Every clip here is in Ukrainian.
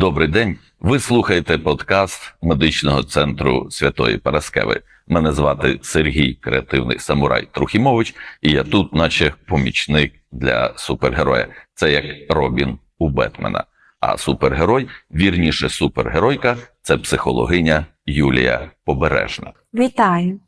Добрий день. Ви слухаєте подкаст медичного центру Святої Параскеви. Мене звати Сергій, креативний самурай Трухімович, і я тут, наче помічник для супергероя. Це як Робін у Бетмена. А супергерой, вірніше, супергеройка це психологиня Юлія Побережна. Вітаю.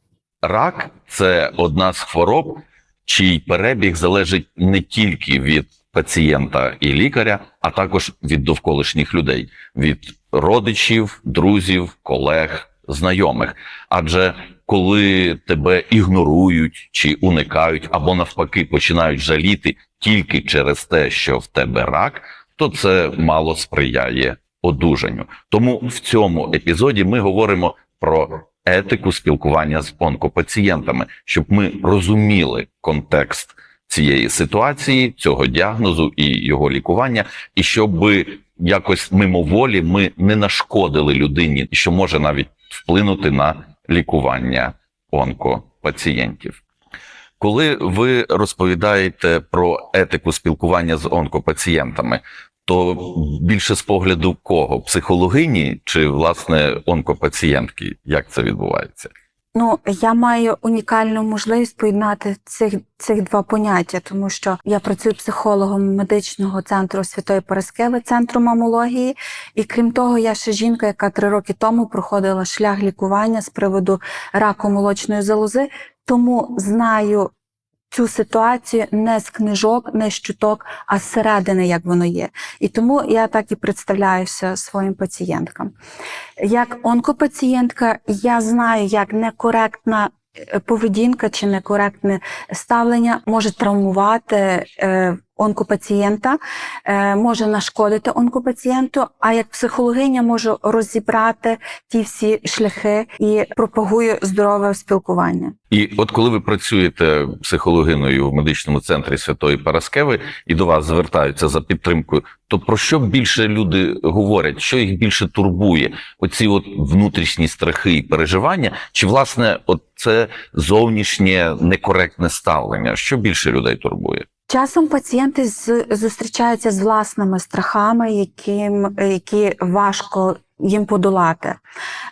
Рак це одна з хвороб, чий перебіг залежить не тільки від пацієнта і лікаря, а також від довколишніх людей, від родичів, друзів, колег, знайомих. Адже коли тебе ігнорують чи уникають, або навпаки починають жаліти тільки через те, що в тебе рак, то це мало сприяє одужанню. Тому в цьому епізоді ми говоримо про етику спілкування з онкопацієнтами, щоб ми розуміли контекст цієї ситуації, цього діагнозу і його лікування, і щоб якось мимоволі ми не нашкодили людині, що може навіть вплинути на лікування онкопацієнтів. Коли ви розповідаєте про етику спілкування з онкопацієнтами, то більше з погляду кого? Психологині чи власне онкопацієнтки? Як це відбувається? Ну, я маю унікальну можливість поєднати цих, цих два поняття, тому що я працюю психологом медичного центру Святої Параскеви, центру мамології. І крім того, я ще жінка, яка три роки тому проходила шлях лікування з приводу раку молочної залози, тому знаю цю ситуацію не з книжок, не з чуток, а зсередини, як воно є. І тому я так і представляюся своїм пацієнткам. Як онкопацієнтка, я знаю, як некоректна е, поведінка чи некоректне ставлення може травмувати е, онкопацієнта, е, може нашкодити онкопацієнту, а як психологиня можу розібрати ті всі шляхи і пропагую здорове спілкування. І от коли ви працюєте психологиною в медичному центрі Святої Параскеви і до вас звертаються за підтримкою, то про що більше люди говорять, що їх більше турбує? Оці от внутрішні страхи і переживання, чи власне от це зовнішнє некоректне ставлення? Що більше людей турбує? Часом пацієнти з, зустрічаються з власними страхами, яким, які важко їм подолати.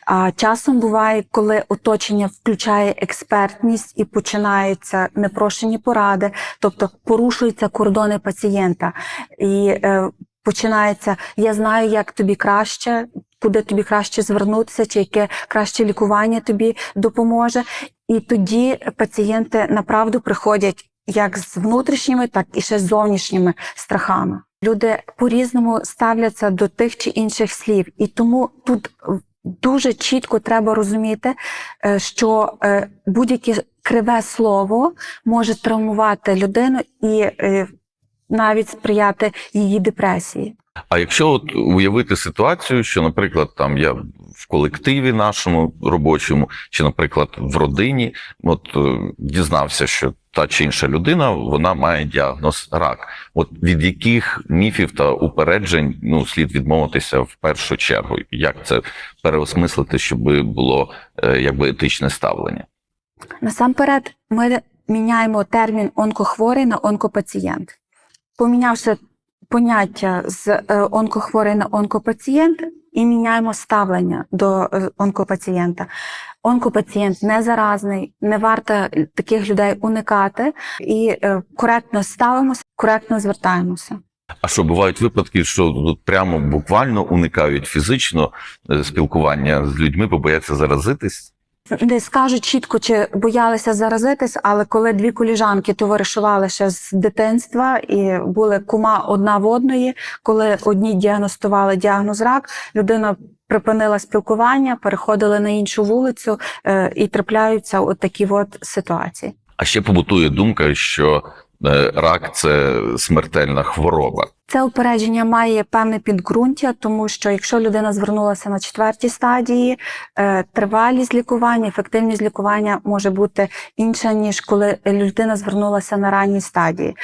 А часом буває, коли оточення включає експертність і починаються непрошені поради, тобто порушуються кордони пацієнта. І е, починається: я знаю, як тобі краще, куди тобі краще звернутися, чи яке краще лікування тобі допоможе. І тоді пацієнти направду приходять як з внутрішніми, так і ще з зовнішніми страхами. Люди по-різному ставляться до тих чи інших слів, і тому тут дуже чітко треба розуміти, е, що е, будь-яке криве слово може травмувати людину і е, навіть сприяти її депресії. А якщо от уявити ситуацію, що, наприклад, там я колективі нашому робочому, чи, наприклад, в родині, от е, дізнався, що та чи інша людина вона має діагноз рак. От від яких міфів та упереджень ну слід відмовитися в першу чергу? Як це переосмислити, щоб було е, якби етичне ставлення? Насамперед, ми міняємо термін онкохворий на онкопацієнт. Помінявши поняття з е, онкохворий на онкопацієнт і міняємо ставлення до е, онкопацієнта. Онкопацієнт не заразний, не варто таких людей уникати і е, коректно ставимося, коректно звертаємося. А що бувають випадки, що тут прямо буквально уникають фізично е, спілкування з людьми, бо бояться заразитись? Не скажу чітко, чи боялися заразитись, але коли дві коліжанки товаришували ще з дитинства і були кума одна в одної, коли одні діагностували діагноз рак, людина припинила спілкування, переходили на іншу вулицю е, і трапляються от такі от ситуації. А ще побутує думка, що рак це смертельна хвороба. Це упередження має певне підґрунтя, тому що якщо людина звернулася на четвертій стадії, е, тривалість лікування, ефективність лікування може бути інша, ніж коли людина звернулася на ранній стадії.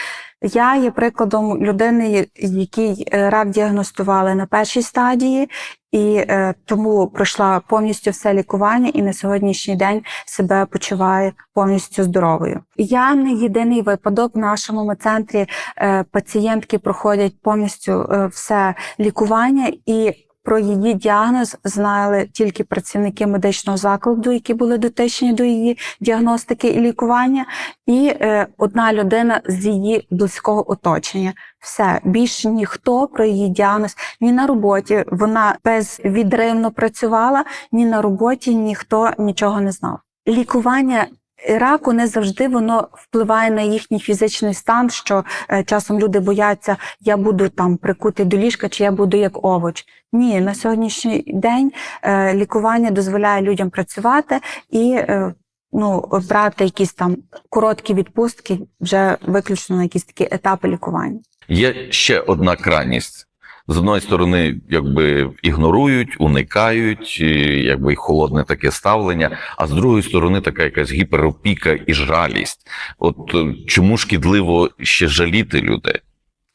Я є прикладом людини, якій е, рак діагностували на першій стадії, і е, тому пройшла повністю все лікування, і на сьогоднішній день себе почуваю повністю здоровою. Я не єдиний випадок в нашому медцентрі. Е, пацієнтки проходять повністю е, все лікування і. Про її діагноз знали тільки працівники медичного закладу, які були дотичні до її діагностики і лікування, і е, одна людина з її близького оточення. Все більше ніхто про її діагноз ні на роботі. Вона безвідривно працювала, ні на роботі ніхто нічого не знав. Лікування. Раку не завжди воно впливає на їхній фізичний стан, що е, часом люди бояться, я буду там прикути до ліжка, чи я буду як овоч. Ні, на сьогоднішній день е, лікування дозволяє людям працювати і е, ну, брати якісь там короткі відпустки вже виключно на якісь такі етапи лікування. Є ще одна крайність. З одної сторони, якби ігнорують, уникають, якби й холодне таке ставлення, а з другої сторони, така якась гіперопіка і жалість. От е, чому шкідливо ще жаліти людей?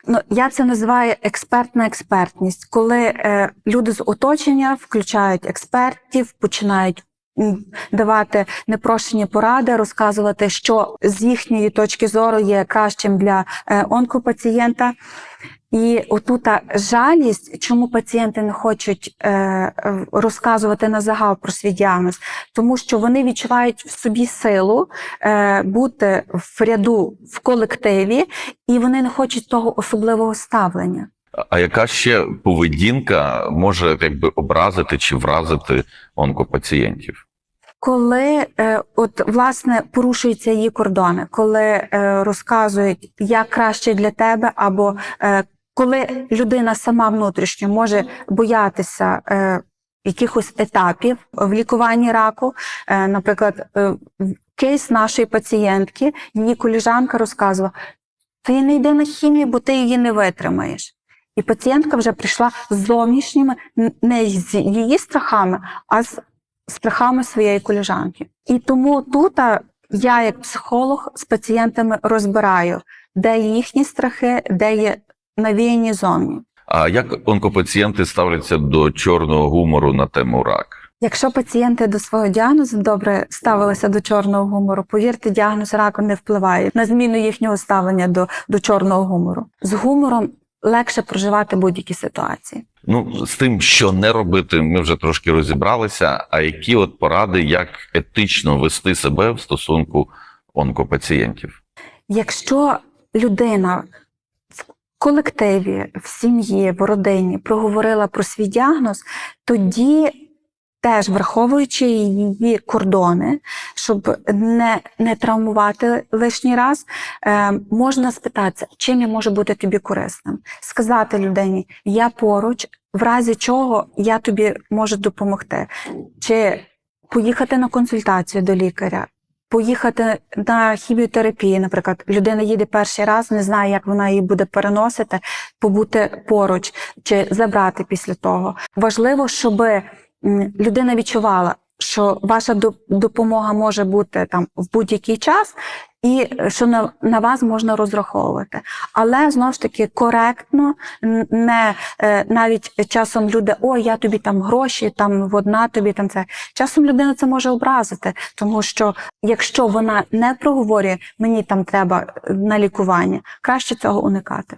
Ну, я це називаю експертна експертність, коли е, люди з оточення включають експертів, починають давати непрошені поради, розказувати, що з їхньої точки зору є кращим для е, онкопацієнта. І отута жалість, чому пацієнти не хочуть е, розказувати на загал про свій діагноз, тому що вони відчувають в собі силу е, бути в ряду в колективі, і вони не хочуть того особливого ставлення. А яка ще поведінка може якби образити чи вразити онкопацієнтів? Коли е, от власне порушуються її кордони, коли е, розказують як краще для тебе, або е, коли людина сама внутрішньо може боятися е, якихось етапів в лікуванні раку, е, наприклад, е, кейс нашої пацієнтки, її коліжанка розказувала: ти не йди на хімію, бо ти її не витримаєш. І пацієнтка вже прийшла з зовнішніми, не з її страхами, а з страхами своєї коліжанки. І тому тут я, як психолог, з пацієнтами розбираю, де їхні страхи, де є навіяні зовні. А як онкопацієнти ставляться до чорного гумору на тему рак? Якщо пацієнти до свого діагнозу добре ставилися до чорного гумору, повірте, діагноз раку не впливає на зміну їхнього ставлення до, до чорного гумору. З гумором легше проживати будь-які ситуації. Ну, з тим, що не робити, ми вже трошки розібралися. А які от поради, як етично вести себе в стосунку онкопацієнтів? Якщо людина колективі, в сім'ї, в родині проговорила про свій діагноз, тоді теж враховуючи її кордони, щоб не, не травмувати лишній раз, е, можна спитатися, чим я можу бути тобі корисним. Сказати людині, я поруч, в разі чого я тобі можу допомогти. Чи поїхати на консультацію до лікаря, поїхати на хіміотерапію, наприклад, людина їде перший раз, не знає, як вона її буде переносити, побути поруч чи забрати після того. Важливо, щоб людина відчувала, що ваша до- допомога може бути там в будь-який час. І що на, на вас можна розраховувати, але знову ж таки коректно, не е, навіть часом люди, ой, я тобі там гроші, там водна тобі там це. Часом людина це може образити, тому що якщо вона не проговорює, мені там треба на лікування, краще цього уникати.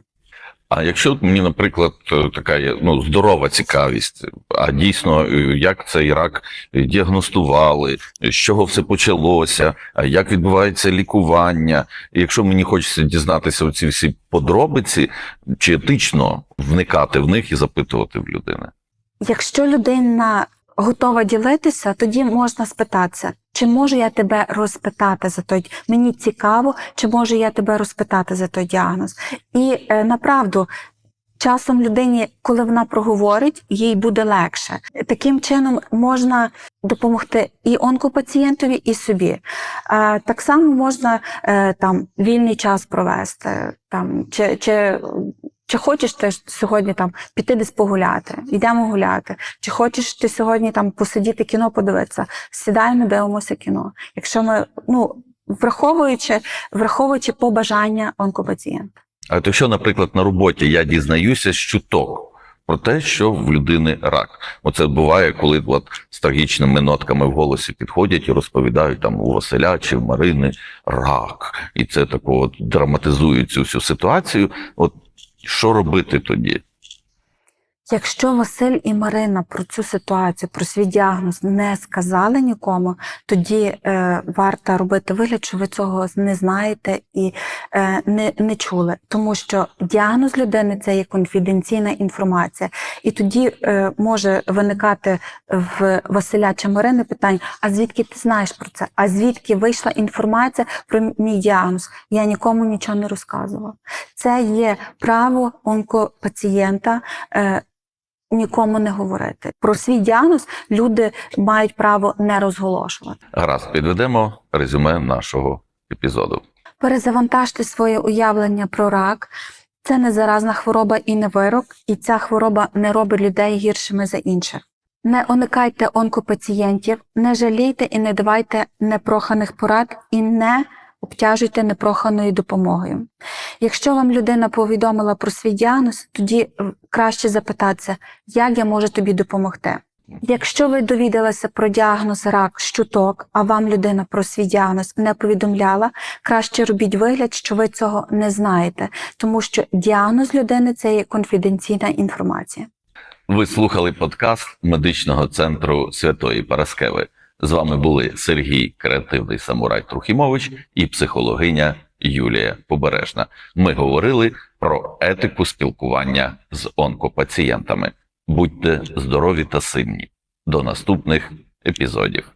А якщо мені, наприклад, е, така є ну, здорова цікавість, а дійсно, е, як цей рак діагностували, з чого все почалося, як відбувається лікування, якщо мені хочеться дізнатися ці всі подробиці, чи етично вникати в них і запитувати в людини? Якщо людина готова ділитися, тоді можна спитатися, чи можу я тебе розпитати за той мені цікаво, чи можу я тебе розпитати за той діагноз. І е, направду. Часом людині, коли вона проговорить, їй буде легше. Таким чином можна допомогти і онкопацієнтові, і собі. Е, так само можна е, там вільний час провести, там чи, чи, чи хочеш ти сьогодні там піти десь погуляти, йдемо гуляти. Чи хочеш ти сьогодні там посидіти кіно подивитися? Сідаємо, дивимося кіно. Якщо ми ну враховуючи, враховуючи побажання онкопацієнта. А от якщо, наприклад, на роботі я дізнаюся з чуток про те, що в людини рак. Оце буває, коли от з трагічними нотками в голосі підходять і розповідають там у Василя чи в Марини рак. І це тако от драматизують цю всю ситуацію. От що робити тоді? Якщо Василь і Марина про цю ситуацію, про свій діагноз не сказали нікому, тоді е, варто робити вигляд, що ви цього не знаєте і е, не, не чули, тому що діагноз людини це є конфіденційна інформація, і тоді е, може виникати в Василя чи Марини питання: а звідки ти знаєш про це? А звідки вийшла інформація про мій діагноз? Я нікому нічого не розказував. Це є право онкопацієнта. Е, нікому не говорити. Про свій діагноз люди мають право не розголошувати. Гаразд, підведемо резюме нашого епізоду. Перезавантажте своє уявлення про рак. Це не заразна хвороба і не вирок, і ця хвороба не робить людей гіршими за інших. Не уникайте онкопацієнтів, не жалійте і не давайте непроханих порад і не обтяжуйте непроханою допомогою. Якщо вам людина повідомила про свій діагноз, тоді е, краще запитатися, як я можу тобі допомогти. Якщо ви довідалися про діагноз рак щуток, а вам людина про свій діагноз не повідомляла, краще робіть вигляд, що ви цього не знаєте, тому що діагноз людини це є конфіденційна інформація. Ви слухали подкаст медичного центру Святої Параскеви. З вами були Сергій Креативний Самурай Трухімович і психологиня Юлія Побережна. Ми говорили про етику спілкування з онкопацієнтами. Будьте здорові та сильні. До наступних епізодів.